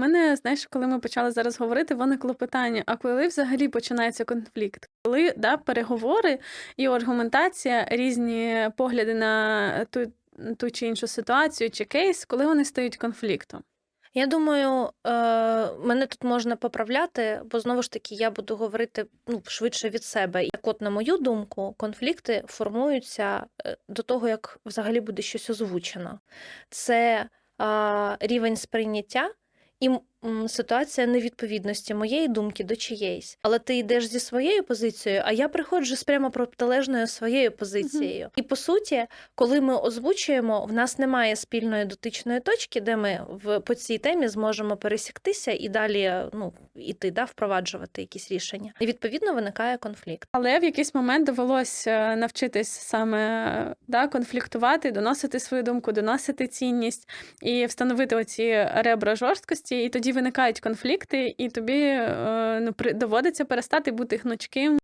мене, знаєш, коли ми почали зараз говорити, виникло питання: а коли взагалі починається конфлікт? Коли да, переговори і аргументація, різні погляди на ту, ту чи іншу ситуацію чи кейс, коли вони стають конфліктом? Я думаю, е, мене тут можна поправляти, бо знову ж таки я буду говорити ну, швидше від себе. Як от, на мою думку, конфлікти формуються е, до того, як взагалі буде щось озвучено. Це рівень сприйняття і ситуація невідповідності моєї думки до чиєїсь. Але ти йдеш зі своєю позицією, а я приходжу з прямо протилежною своєю позицією. І по суті, коли ми озвучуємо, в нас немає спільної дотичної точки, де ми в по цій темі зможемо пересіктися і далі ну іти, да, впроваджувати якісь рішення. І відповідно виникає конфлікт. Але в якийсь момент довелося навчитись саме да, конфліктувати, доносити свою думку, доносити цінність і встановити оці ребра жорсткості, і тоді виникають конфлікти, і тобі ну, доводиться перестати бути гнучким